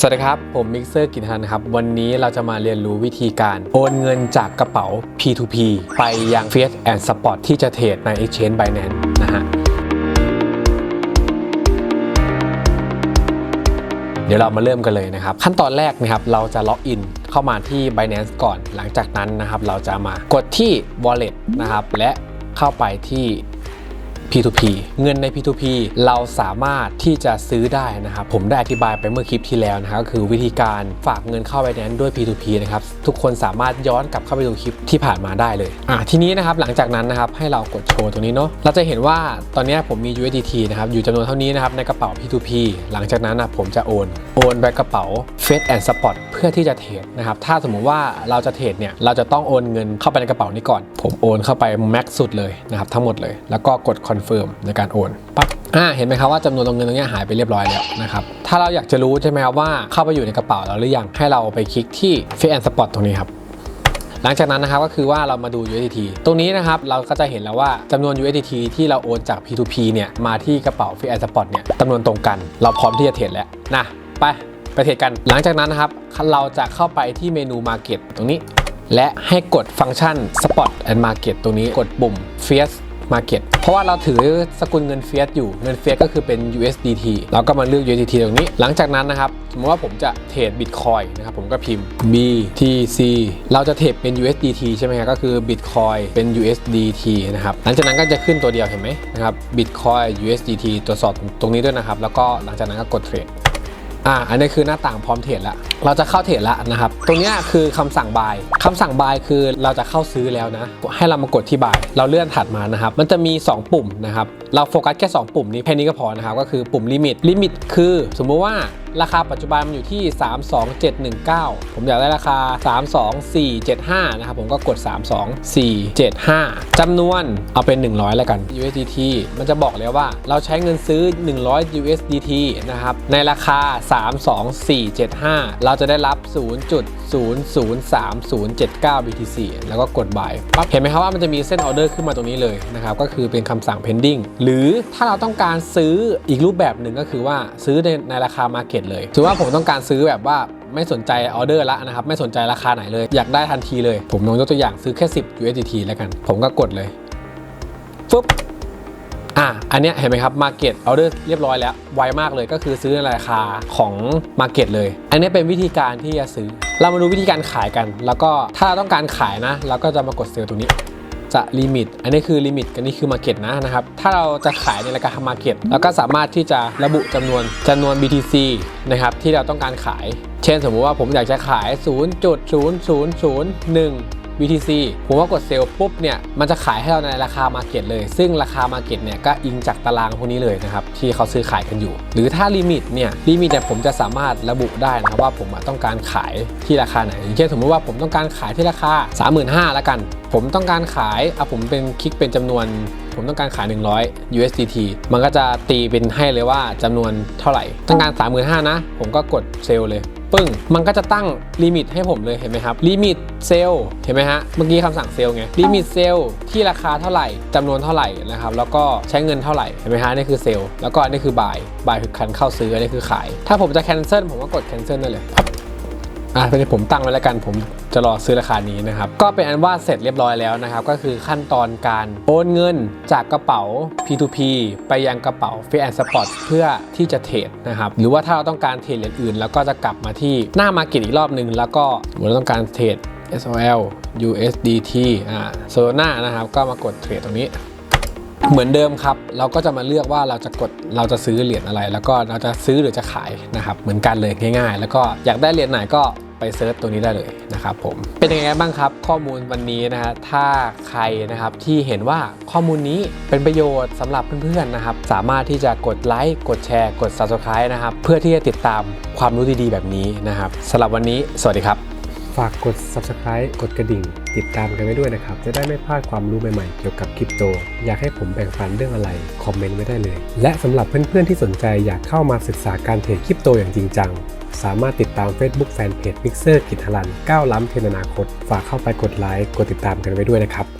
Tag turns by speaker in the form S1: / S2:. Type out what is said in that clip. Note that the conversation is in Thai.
S1: สวัสดีครับ ผมมิกเซอร์กินทันครับ วันนี้เราจะมาเรียนรู้วิธีการโอนเงินจากกระเป๋า P2P ไปยัง Fiat and Spot ที่จะเทรดใน Exchange Binance นะฮะ เดี๋ยวเรามาเริ่มกันเลยนะครับ ขั้นตอนแรกนะครับ เราจะล็อกอินเข้ามาที่ Binance ก่อน หลังจากนั้นนะครับ เราจะมากดที่ Wallet นะครับ และเข้าไปที่ P2P เงินใน P2P เราสามารถที่จะซื้อได้นะครับ ผมได้อธิบายไปเมื่อคลิปที่แล้วนะครับก็คือวิธีการฝากเงินเข้าไปนั้นด้วย P2P นะครับ ทุกคนสามารถย้อนกลับเข้าไปดูคลิปที่ผ่านมาได้เลยอะทีนี้นะครับหลังจากนั้นนะครับให้เรากดโชว์ตรงนี้เนาะเราจะเห็นว่าตอนนี้ผมมี USDT นะครับอยู่จำนวนเท่านี้นะครับในกระเป๋า P2P หลังจากนั้นนะผมจะโอนโอนไปกระเป๋า f e d and Spot เพื่อที่จะเทรดนะครับถ้าสมมุติว่าเราจะเทรดเนี่ยเราจะต้องโอนเงินเข้าไปในกระเป๋านี้ก่อน ผมโอนเข้าไปแม็กสุดเลยนะครับทั้งหมดเลย แล้วก็กดอนเฟิร์มในการโอนปั๊บอ่าเห็นไหมครับว่าจำนวนตรงเงินตรงเนี้ยหายไปเรียบร้อยแล้วนะครับถ้าเราอยากจะรู้ใช่ไหมครับว่าเข้าไปอยู่ในกระเป๋าเราหรือยังให้เราไปคลิกที่ f e d and Spot ตรงนี้ครับหลังจากนั้นนะครับก็คือว่าเรามาดู USDT ตรงนี้นะครับเราก็จะเห็นแล้วว่าจำนวน USDT ที่เราโอนจาก P2P เนี่ยมาที่กระเป๋า f i a t Spot เนี่ยจำนวนตรงกัน เราพร้อมที่จะเทรดแล้วนะไปไปเทรดกัน หลังจากนั้นนะครับเราจะเข้าไปที่เมนู Market ตรงนี้ และให้กดฟังก์ชัน Spot and Market ตรงนี้กดปุ่ม Fiat Market เพราะว่าเราถือสกุลเงินเฟียสอยู่เงินเฟียสก็คือเป็น USDT เราก็มาเลือก USDT ตรงนี้ หลังจากนั้นนะครับสมมติว่าผมจะเทรด Bitcoin นะครับผมก็พิมพ์ BTC เราจะเทรดเป็น USDT ใช่ไหมครับก็คือ Bitcoin เป็น USDT นะครับหลังจากนั้นก็จะขึ้นตัวเดียวเห็นไหมนะครับ Bitcoin USDT ตรวจสอบตรงนี้ด้วยนะครับ แล้วก็หลังจากนั้นก็กดเทรด อ่าอันนี้คือหน้าต่างพร้อมเทรดแล้วเราจะเข้าเทรดแล้วนะครับตรงนี้คือคำสั่งบายคำสั่งบายคือเราจะเข้าซื้อแล้วนะ ให้เรามากดที่บายเราเลื่อนถัดมานะครับ มันจะมี 2 ปุ่มนะครับเราโฟกัสแค่ 2 ปุ่มนี้แค่นี้ก็พอนะครับ ก็คือปุ่มลิมิต ลิมิตคือสมมุติว่าราคาปัจจุบันมันอยู่ที่ 32719 ผมอยากได้ราคา 32475 นะครับ ผมก็กด 32475จำนวนเอาเป็น 100 แล้วกัน USDT มันจะบอกเลยว่าเราใช้เงินซื้อ 100 USDT นะครับ ในราคา 32475 เราจะได้รับ 0.003079 BTC แล้วก็กด buy ปั๊บเห็นไหมครับว่ามันจะมีเส้นออเดอร์ขึ้นมาตรงนี้เลยนะครับ ก็คือเป็นคำสั่ง pending หรือถ้าเราต้องการซื้ออีกรูปแบบหนึ่งก็คือว่าซื้อในในราคา market เลยถือว่าผมต้องการซื้อแบบว่าไม่สนใจออเดอร์ละนะครับ ไม่สนใจราคาไหนเลย อยากได้ทันทีเลย ผมลองยกตัวอย่างซื้อแค่ 10 USDT แล้วกัน ผมก็กดเลยฟึบอะ อันเนี้ยเห็นไหมครับ Market Order เรียบร้อยแล้ว ไวมากเลยก็คือซื้อในราคาของ Market เลย อันนี้เป็นวิธีการที่จะซื้อ เรามาดูวิธีการขายกัน แล้วก็ถ้าเราต้องการขายนะ เราก็จะมากดเซลล์ตรงนี้ จะลิมิต อันนี้คือลิมิตอันนี้คือมาเก็ตนะนะครับ ถ้าเราจะขายในราคามาเก็ตเราก็สามารถที่จะระบุจำนวนจำนวน BTC นะครับที่เราต้องการขาย เช่นสมมุติว่าผมอยากจะขาย 0.0001 BTC ผมว่ากดเซลล์ปุ๊บเนี่ยมันจะขายให้เราในราคา Market เลย ซึ่งราคา Market เนี่ยก็อิงจากตารางพวกนี้เลยนะครับที่เขาซื้อขายกันอยู่ หรือถ้าลิมิตเนี่ยลิมิตเนี่ยผมจะสามารถระบุได้นะครับว่าผมต้องการขายที่ราคาไหนอย่างเช่นสมมติว่าผมต้องการขายที่ราคา 35,000แล้วกัน ผมต้องการขายอะผมเป็นคลิกเป็นจำนวนผมต้องการขาย 100 USDT มันก็จะตีเป็นให้เลยว่าจำนวนเท่าไหร่ ต้องการ 35,000นะ ผมก็กดเซลล์เลย ปึ้ง มันก็จะตั้งลิมิตให้ผมเลยเห็นไหมครับลิมิตเซลเห็นไหมฮะเมื่อกี้คำสั่งเซลล์ไงลิมิตเซลที่ราคาเท่าไหร่จำนวนเท่าไหร่นะครับแล้วก็ใช้เงินเท่าไหร่เห็นไหมฮะนี่คือเซลแล้วก็อันนี่คือบายบายคือคันเข้าซื้ออันนี้คือขาย ถ้าผมจะแคนเซิลผมก็กดแคนเซิลได้เลย อะเป็นผมตั้งไว้แล้วกันผมจะรอซื้อราคานี้นะครับ ก็เป็นอันว่าเสร็จเรียบร้อยแล้วนะครับ ก็คือขั้นตอนการโอนเงินจากกระเป๋า P2P ไปยังกระเป๋า f i a t Spot เพื่อที่จะเทรดนะครับหรือว่าถ้าเราต้องการเทรดเหรียญอื่น แล้วก็จะกลับมาที่หน้ามาเก็ตอีกรอบหนึ่งแล้วก็สมติเราต้องการเทรด SOL USDT อ่า Solana นะครับ ก็มากดเทรดตรงนี้ เหมือนเดิมครับ เราก็จะมาเลือกว่าเราจะกดเราจะซื้อเหรียญอะไร แล้วก็เราจะซื้อหรือจะขายนะครับ เหมือนกันเลยง่าย ๆ แล้วก็อยากได้เหรียญไหนก็ ไปเซิร์ชตัวนี้ได้เลยนะครับผมเป็นยังไงบ้างครับ ข้อมูลวันนี้นะฮะถ้าใครนะครับที่เห็นว่าข้อมูลนี้เป็นประโยชน์สำหรับเพื่อนๆนะครับ สามารถที่จะกดไลค์กดแชร์กด Subscribe นะครับ เพื่อที่จะติดตามความรู้ดีๆ แบบนี้นะครับสำหรับวันนี้สวัสดีครับ
S2: ฝากกด subscribe กดกระดิ่ง ติดตามกันไว้ด้วยนะครับ จะได้ไม่พลาดความรู้ใหม่ๆ เกี่ยวกับคริปโต อยากให้ผมแบ่งปันเรื่องอะไร คอมเมนต์ไว้ได้เลย และสำหรับเพื่อนๆที่สนใจอยากเข้ามาศึกษาการเทรดคริปโตอย่างจริงจัง สามารถติดตาม Facebook Fanpage Mixer กิจลันก้าวล้ำเทนอนาคต ฝากเข้าไปกดไลค์ กดติดตามกันไว้ด้วยนะครับ